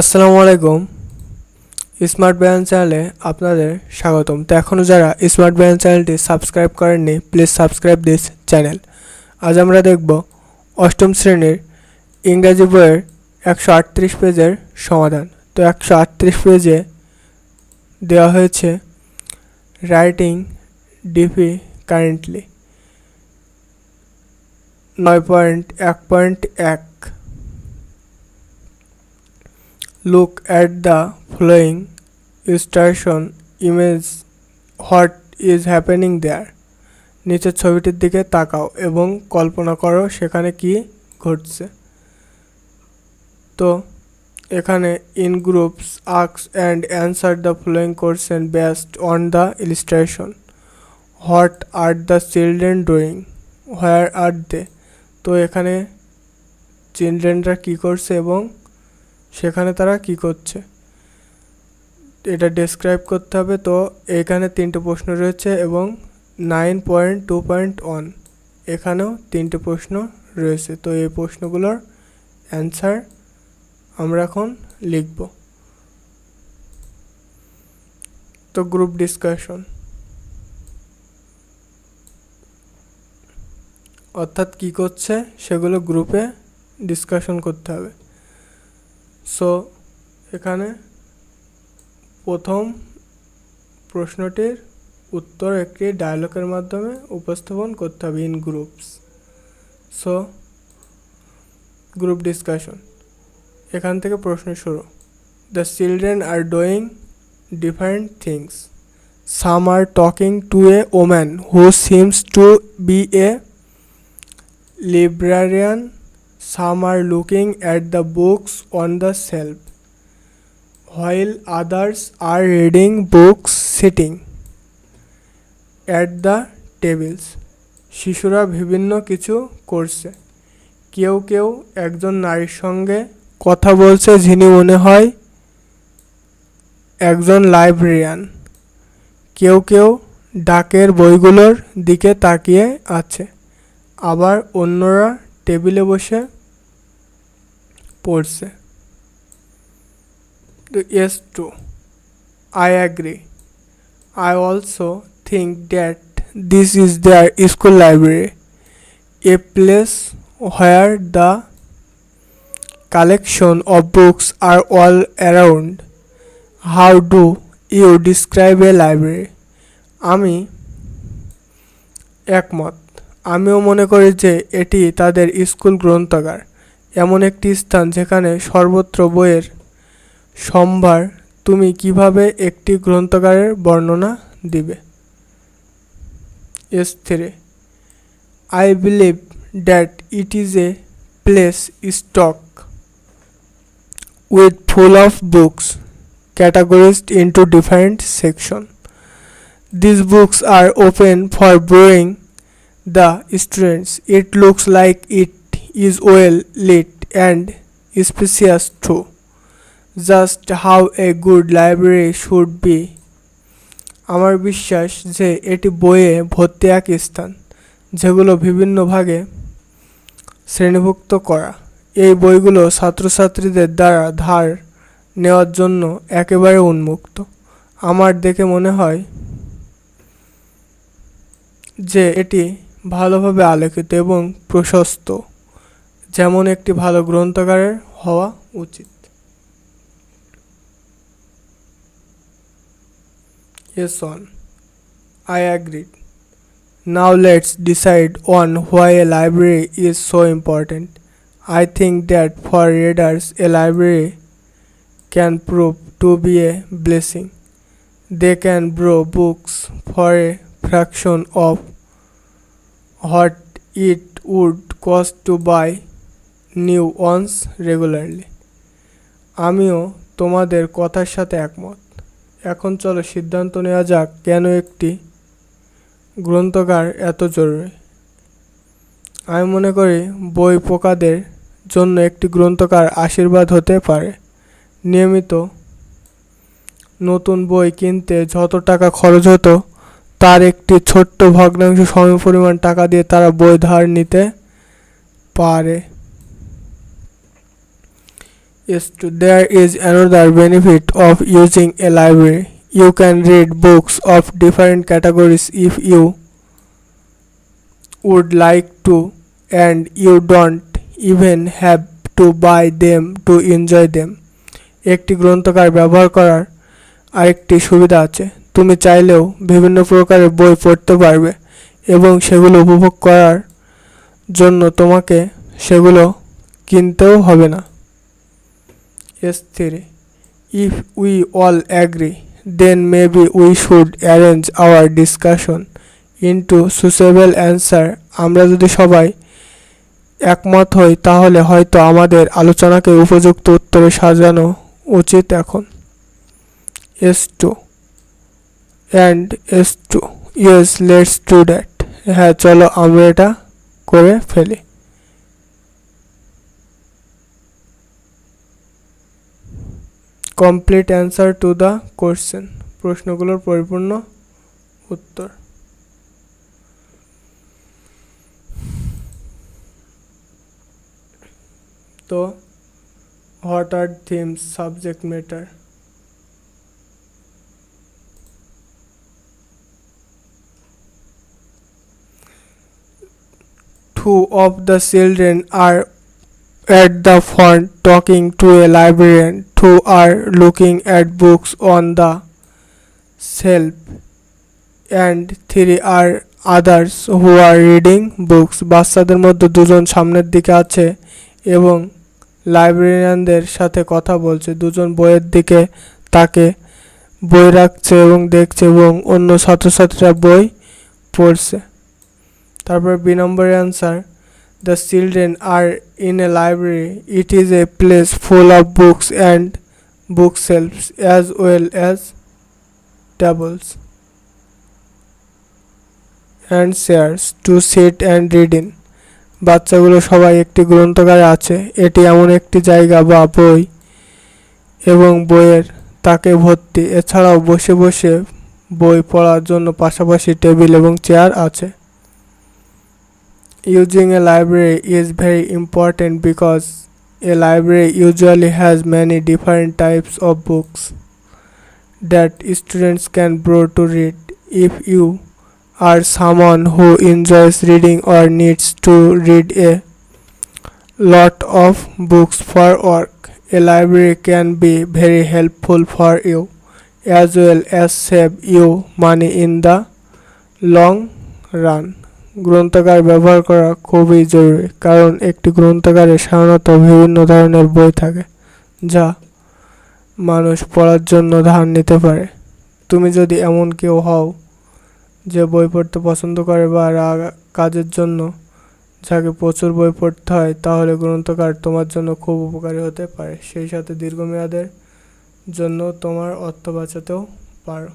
আসসালামু আলাইকুম। স্মার্ট ব্যায়াম চ্যানেলে আপনাদের স্বাগতম। তো এখনও যারা স্মার্ট ব্যায়াম চ্যানেলটি সাবস্ক্রাইব করেননি, প্লিজ সাবস্ক্রাইব দিস চ্যানেল। আজ আমরা দেখব অষ্টম শ্রেণির ইংরাজি বইয়ের একশো আটত্রিশ পেজের সমাধান। তো একশো আটত্রিশ পেজে দেওয়া হয়েছে রাইটিং ডিপি কারেন্টলি। নয় পয়েন্ট, এক পয়েন্ট, এক। Look at the following illustration image. What is happening there? নিচের ছবিটির দিকে তাকাও এবং কল্পনা করো সেখানে কি ঘটছে। তো, এখানে in groups আক্স and answer the following question based on the illustration what are the children doing where are they তো, এখানে চিলড্রেনরা কি করছে এবং সেখানে তারা কি করছে? এটা ডেসক্রাইব করতে হবে। তো এখানে তিনটে প্রশ্ন রয়েছে এবং nine point two point one এখানেও তিনটে প্রশ্ন রয়েছে। তো এই প্রশ্নগুলোর অ্যান্সার আমরা এখন লিখব। তো গ্রুপ ডিসকাশন অর্থাৎ কি করছে? সেগুলো গ্রুপে ডিসকাশন করতে হবে। সো এখানে প্রথম প্রশ্নটির উত্তর একটি ডায়লগের মাধ্যমে উপস্থাপন করতে হবে in groups so group discussion এখান থেকে প্রশ্ন শুরু। The children are doing different things some are talking to a woman who seems to be a librarian some are looking at the books on the shelf while others are reading books sitting at the tables শিশুরা বিভিন্ন কিছু করছে। কেউ কেউ একজন নারীর সঙ্গে কথা বলছে যিনি মনে হয় একজন লাইব্রেরিয়ান কেউ কেউ ডাকের বইগুলোর দিকে তাকিয়ে আছে। আবার অন্যরা টেবিলে বসে পড়ছে yes true i agree i also think that this is their school library a place where the collection of books are all around how do you describe a library আমি একমত আমিও মনে করি যে এটি তাদের স্কুল গ্রন্থাগার। এমন একটি স্থান যেখানে সর্বত্র বইয়ের সম্ভার তুমি কীভাবে একটি গ্রন্থাগারের বর্ণনা দিবে? S three I believe that it is a place stock with full of books categorized into different sections. These books are open for borrowing the students. It looks like it is well lit and spacious too. Just how a good library should be. আমার বিশ্বাস যে এটি বইয়ে ভর্তি এক স্থান, যেগুলো বিভিন্ন ভাগে শ্রেণীভুক্ত করা এই বইগুলো ছাত্রছাত্রীদের দ্বারা ধার নেওয়ার জন্য একেবারে উন্মুক্ত আমার দেখে মনে হয় যে এটি ভালোভাবে আলোকিত এবং প্রশস্ত যেমন একটি ভালো গ্রন্থাগারের হওয়া উচিত Yes on. I agreed. Now let's decide on why a library is so important. I think that for readers a library can prove to be a blessing. They can borrow books for a fraction of what it would cost to buy new ones regularly. আমিও তোমাদের কথার সাথে একমত। এখন চলো সিদ্ধান্ত নেওয়া যাক কেন একটি গ্রন্থাগার এত জরুরি। আমি মনে করি বই পোকাদের জন্য একটি গ্রন্থকার আশীর্বাদ হতে পারে। নিয়মিত নতুন বই কিনতে যত টাকা খরচ হতো তার একটি ছোট্ট ভগ্নাংশ সম পরিমাণ টাকা দিয়ে তারা বই ধার নিতে পারে। There is another benefit of using a library you can read books of different categories if you would like to and you don't even have to buy them to enjoy them একটি গ্রন্থকার ব্যবহার করার আরেকটি সুবিধা আছে। তুমি চাইলেও বিভিন্ন প্রকারের বই পড়তে পারবে এবং সেগুলো উপভোগ করার জন্য তোমাকে সেগুলো কিনতেও হবে না। S three if we all agree then maybe we should arrange our discussion into suitable answer আমরা যদি সবাই একমত হই, তাহলে হয়তো আমাদের আলোচনাকে উপযুক্ত উত্তরে সাজানো উচিত এখন। S two and S two yes let's do that হ্যাঁ চলো আমরা এটা করে ফেলি। Complete answer to the question প্রশ্নগুলোর পরিপূর্ণ উত্তর। তো what are themes subject matter Two of the children are at the front talking to a librarian. Two are looking at books on the shelf, and three are others who are reading books. বাচ্চাদের মধ্যে দুজন সামনের দিকে আছে এবং লাইব্রেরিয়ানদের সাথে কথা বলছে দুজন বইয়ের দিকে তাকে বই রাখছে এবং দেখছে এবং অন্য ছাত্রছাত্রীরা বই পড়ছে তারপর B number answer the children are in a library it is a place full of books and book shelves as well as tables and chairs to sit and read in বাচ্চাগুলো সবাই একটি গ্রন্থাগারে আছে। এটি এমন একটি জায়গা বা বই এবং বইয়ের তাকে ভর্তি। এছাড়াও বসে বসে বই পড়ার জন্য পাশাপাশি টেবিল এবং চেয়ার আছে। Using a library is very important because a library usually has many different types of books that students can borrow to read. If you are someone who enjoys reading or needs to read a lot of books for work, a library can be very helpful for you as well as save you money in the long run. গ্রন্থাগার ব্যবহার করা খুবই জরুরি, কারণ একটি গ্রন্থাগারে সাধারণত বিভিন্ন ধরনের বই থাকে, যা মানুষ পড়ার জন্য ধার নিতে পারে। তুমি যদি এমন কেউ হও যে বই পড়তে পছন্দ করে বা কাজের জন্য যাকে প্রচুর বই পড়তে হয়, তাহলে গ্রন্থাগার তোমার জন্য খুব উপকারী হতে পারে। সেই সাথে দীর্ঘমেয়াদের জন্য তোমার অর্থ বাঁচাতেও পারো।